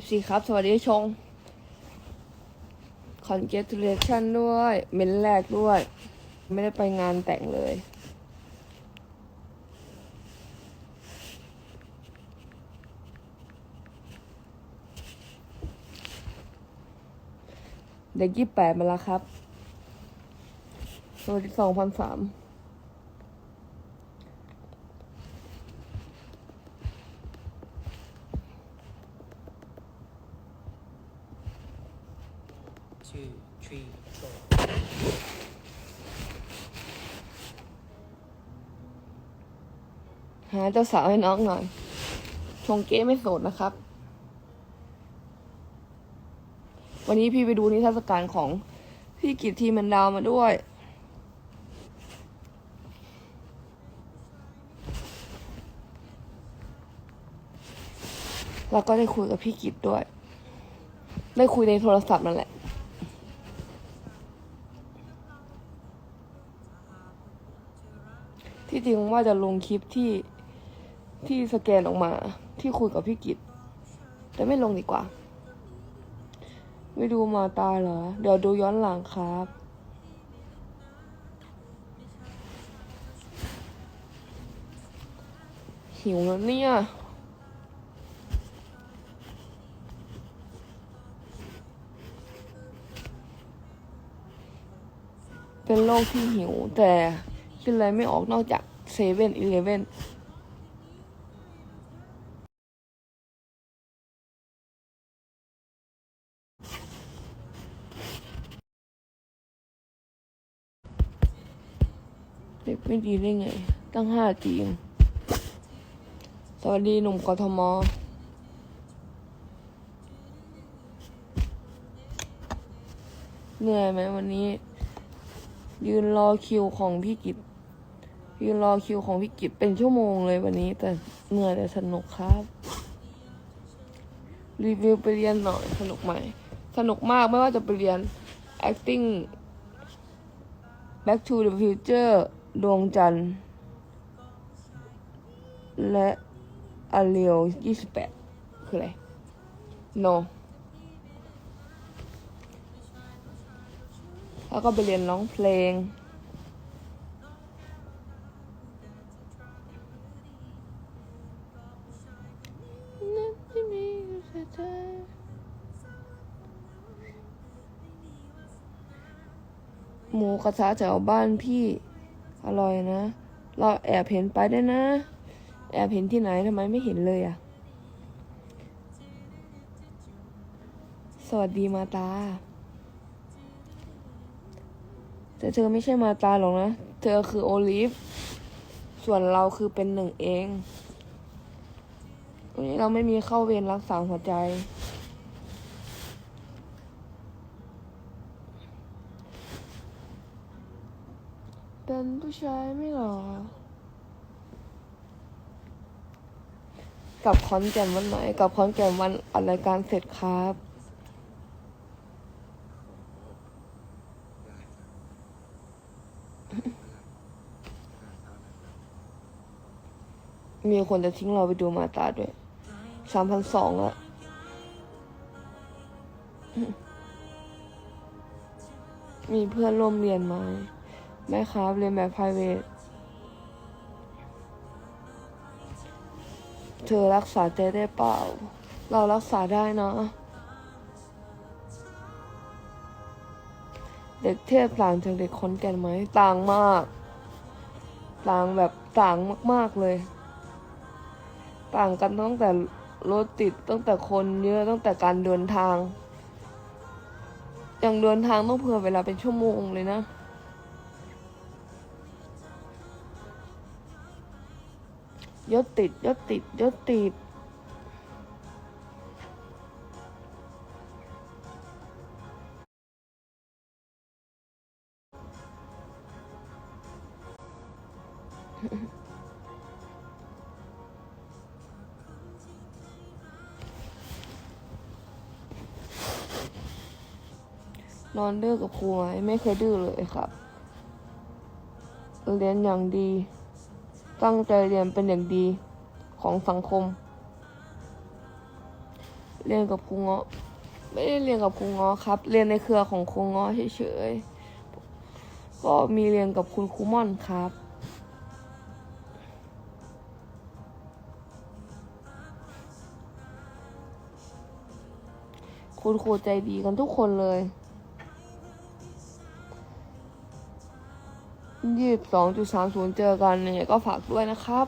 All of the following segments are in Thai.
FC ครับ สวัสดีชง congratulation ด้วย เมนแรกด้วย ไม่ได้ไปงานแต่งเลย เด็กยี่แปดมาแล้วครับ สวัสดีสองพันสาม two, three, four. หา เจ้าสาวให้น้องหน่อย ชงเก้ไม่โสดนะครับ วันนี้พี่ไปดูนิทรรศการของพี่กิตทีมันดาวมาด้วย แล้วก็ได้คุยกับพี่กิตด้วย ได้คุยในโทรศัพท์นั่นแหละที่จริงว่าจะลงคลิปที่ ที่สแกนออกมาที่คุยกับพี่กิตแต่ไม่ลงดีกว่า ไม่ดูมาตาเหรอ เดี๋ยวดูย้อนหลังครับ หิวแล้วเนี่ยเป็นโรคที่หิว แต่กินอะไรไม่ออกนอกจากเซเว่นอีเลเว่น เด็กไม่ดีได้ไง ตั้งห้าจีนสวัสดีหนุ่มกทมเหนื่อยไหมวันนี้ ยืนรอคิวของพี่กิตยืนรอคิวของพี่กิตเป็นชั่วโมงเลยวันนี้ แต่เหนื่อยแต่สนุกครับ รีวิวไปเรียนหน่อยสนุกไหมสนุกมากไม่ว่าจะไปเรียน acting back to the future ดวงจันทร์ และอาเรียวยี่สิบแปดคืออะไร no แล้วก็ไปเรียนร้องเพลง หมูกระทะแถวบ้านพี่ อร่อยนะ เราแอบเห็นไปด้วยนะ แอบเห็นที่ไหนทำไมไม่เห็นเลยอะ สวัสดีมาตา แต่เธอไม่ใช่มาตาหรอกนะ เธอคือโอลิฟ ส่วนเราคือเป็นหนึ่งเอง วันนี้เราไม่มีเข้าเวรรักษาหัวใจ เป็นผู้ชายไม่หรอกลับคอนแก่นวันไหนกลับคอนแก่นวันอัดรายการเสร็จครับมีคนจะทิ้งเราไปดูมาตาด้วย สามพันสองอะมีเพื่อนร่วมเรียนไหม ไม่ครับเรียนแบบ private เธอรักษาใจได้เปล่า เรารักษาได้นะเด็กเทพต่างจากเด็กคนแก่นไหมต่างมาก ต่างแบบต่างมาก ๆเลย ต่างกันตั้งแต่รถติดตั้งแต่คนเยอะตั้งแต่การเดินทาง อย่างเดินทางต้องเผื่อเวลาเป็นชั่วโมงเลยนะ ยศติดยศติดยศติดนอนดื้อกับครูไหมไม่เคยดื้อเลยครับ เรียนอย่างดี ตั้งใจเรียนเป็นอย่างดีของสังคม เรียนกับครูเงาะ ไม่ได้เรียนกับครูเงาะครับ เรียนในเครือของครูเงาะเฉยๆ ก็มีเรียนกับคุณครูม่อนครับคุณครูใจดีกันทุกคนเลย ยี่สิบสองจุดสามศูนย์เจอกันเนี่ยก็ฝากด้วยนะครับ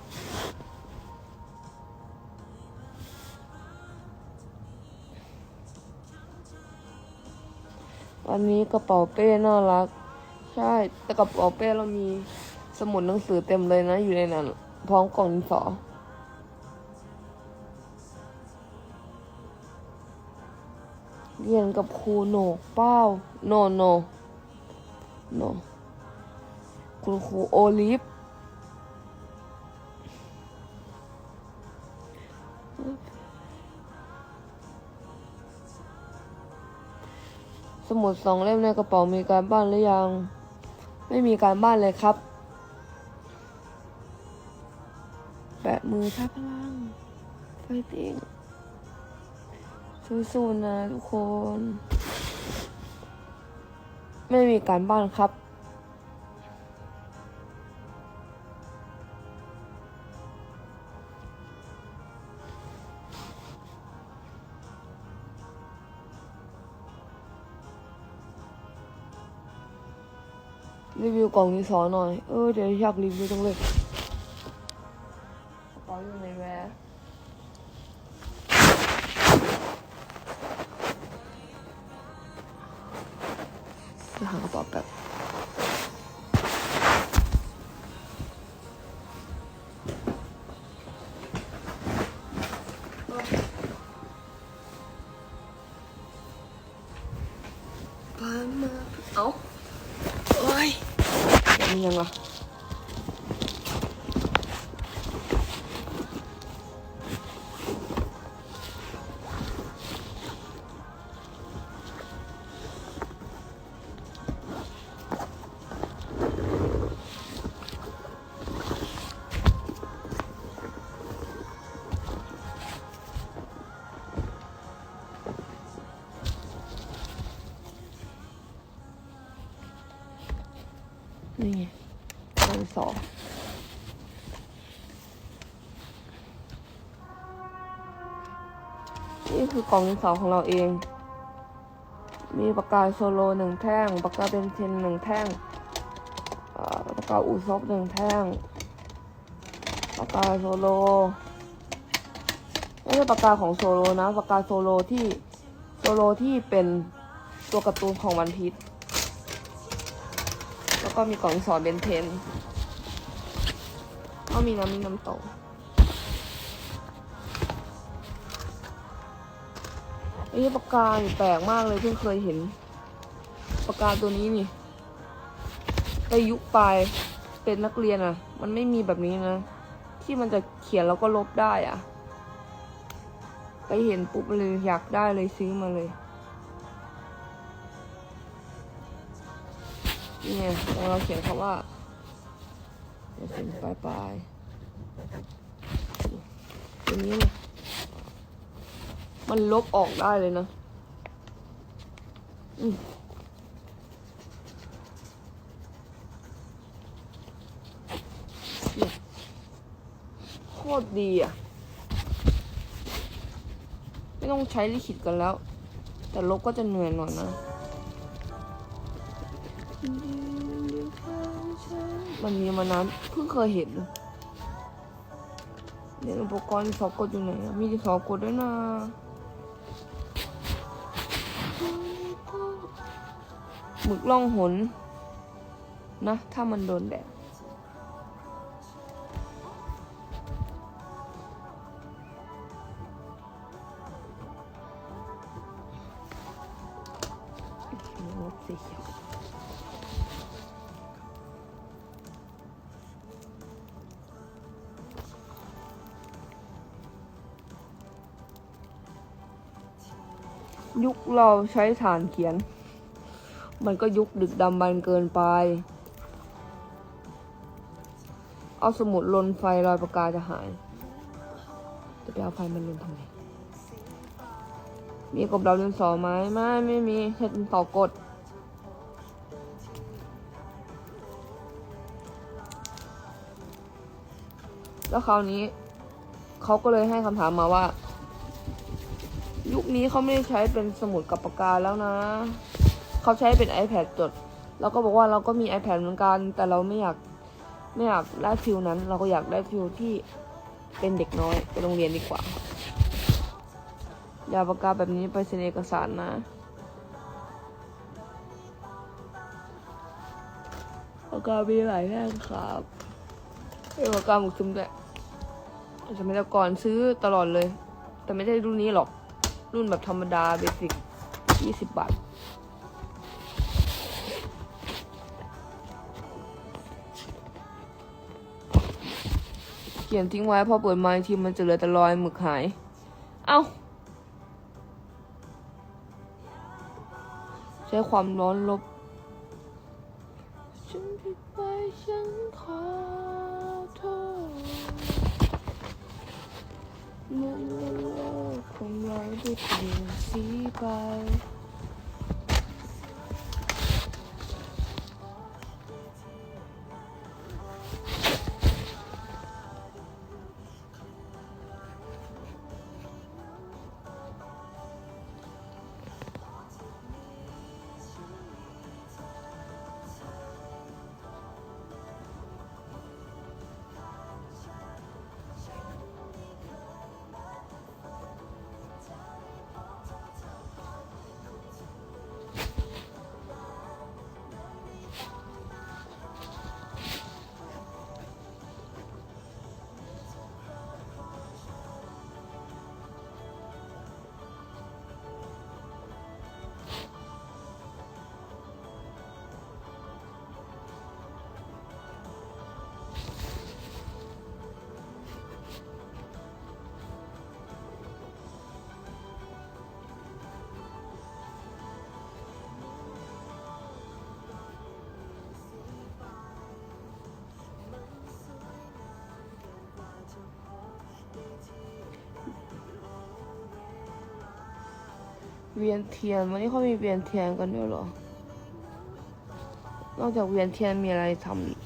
วันนี้กระเป๋าเป้น่ารัก ใช่ แต่กระเป๋าเป้เรามีสมุดหนังสือเต็มเลยนะ อยู่ในนั้น พร้อมกล่องดินสอเรียนกับครูโหนกเป้าโนโนโน คุณครูโอลิฟสมุดสองเล่มในกระเป๋ามีการบ้านหรือยัง ไม่มีการบ้านเลยครับ แปะมือท่าพลังไฟติ้งสู้ๆนะทุกคน ไม่มีการบ้านครับ กล่องนี้สอนหน่อย เออเดี๋ยวอยากรีวิวจังเลยกระเป๋าอยู่ไหนแวะไปหากระเป๋าแบบ นี่คือกล่องดินสอของเราเอง มีปากกาโซโลหนึ่งแท่ง ปากกาเบนเทนหนึ่งแท่งปากกาอูซบหนึ่งแท่ง ปากกาโซโลไม่ใช่ปากกาของโซโลนะ ปากกาโซโลที่โซโลที่เป็นตัวการ์ตูนของวันพีชแล้วก็มีกล่องดินสอนเบนเทนก็มีน้ำมีน้ำตไอ้ปากกานี่แปลกมากเลยเพิ่งเคยเห็นปากกาตัวนี้นี่ในยุคปลายเป็นนักเรียนอะ่ะ มันไม่มีแบบนี้นะ ที่มันจะเขียนแล้วก็ลบได้อะ่ะ ไปเห็นปุ๊บเลยอยากได้เลยซื้อมาเลยนี่ไงของเราเขียนคำว่าเดี๋ยวเขียนปลายปลายตัวนี้เลย มันลบออกได้เลยนะโคตรดีอะ ไม่ต้องใช้ลิขิตกันแล้ว แต่ลบก็จะเหนื่อยหน่อยนะ มันมีมานานเพิ่งเคยเห็นเดี๋ยวอุปกรณ์สอบกดอยู่ไหนอะมีที่สอบกดด้วยนะ หมึกล่องหนนะถ้ามันโดนแดดสีเขียวยุคเราใช้ฐานเขียน มันก็ยุคดึกดำบรรพ์เกินไป เอาสมุดลนไฟรอยปากกาจะหาย จะไปเอาไฟมันลนทำไม มีกบดาวดินสอไหมไม่ไม่มีแค่ดินสอกดแล้วคราวนี้เขาก็เลยให้คำถามมาว่า ยุคนี้เขาไม่ได้ใช้เป็นสมุดกับปากกาแล้วนะ เขาใช้เป็น iPad จดเราก็บอกว่าเราก็มี iPad เหมือนกัน แต่เราไม่อยากไม่อยากได้ฟิลนั้น เราก็อยากได้ฟิลที่เป็นเด็กน้อยไปโรงเรียนดีกว่าอย่าปากกาแบบนี้ไปเซ็นเอกสารนะ ปากกามีหลายแท่งครับเป็นปากกาหมึกซึมด้วยสมัยก่อนซื้อตลอดเลย แต่ไม่ใช่รุ่นนี้หรอก รุ่นแบบธรรมดาเบสิกยี่สิบบาท เขียนทิ้งไว้พอเปิดมาทีมันจะเหลือแต่รอยหมึกหาย เอา้า ใช้ความร้อนลบ ฉันผิดไปฉันขอโทษเมื่อโลกของเราได้เปลี่ยนสีไป เวียนเทียน วันนี้เขามีเวียนเทียนกันด้วยเหรอ นอกจากเวียนเทียนมีอะไรทำอีก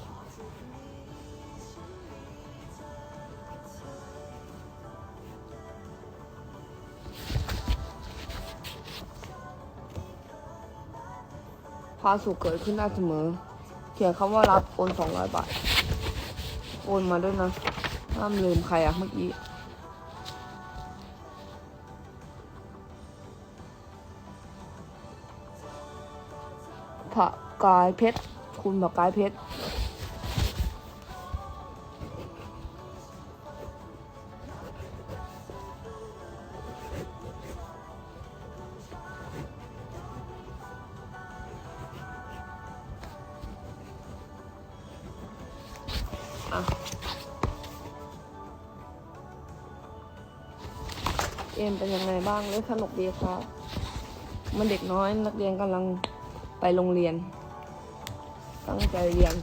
ความสุขเกิดขึ้นได้เสมอ เขียนคำว่ารับโอนสองร้อยบาท โอนมาด้วยนะ ห้ามลืมใครอะเมื่อกี้ ผักกายเพชร คุณผักกายเพชรเอ็มเป็นยังไงบ้างเล่นสนุกดีครับ มันเด็กน้อยนักเรียนกำลัง ไปโรงเรียน ตั้งใจเรียน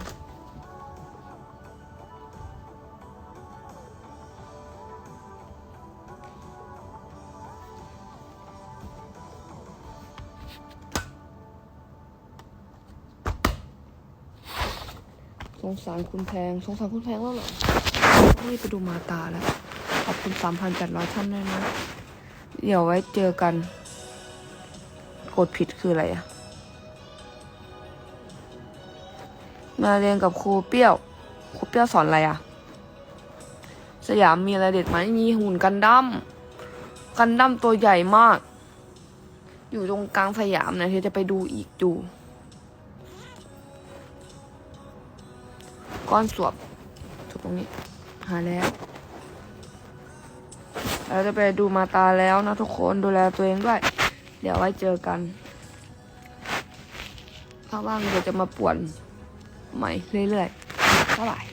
สงสารคุณแพง สงสารคุณแพงแล้วเหรอรีบไปดูมาตาแล้ว ขอบคุณสามพันแปดร้อยท่านด้วยนะ เดี๋ยวไว้เจอกัน กดผิดคืออะไรอะ มาเรียนกับครูเปี้ยว ครูเปี้ยวสอนอะไรอะสยามมีอะไรเด็ดไหมมีหุ่นกันดั้มกันดั้มตัวใหญ่มาก อยู่ตรงกลางสยามนะเธอจะไปดูอีกดูก้อนสวบถูกตรงนี้ หาแล้วเราจะไปดูมาตาแล้วนะทุกคนดูแลตัวเองด้วย เดี๋ยวไว้เจอกัน ถ้าว่างเดี๋ยวจะมาป่วน ใหม่เรื่อยๆบ๊ายบาย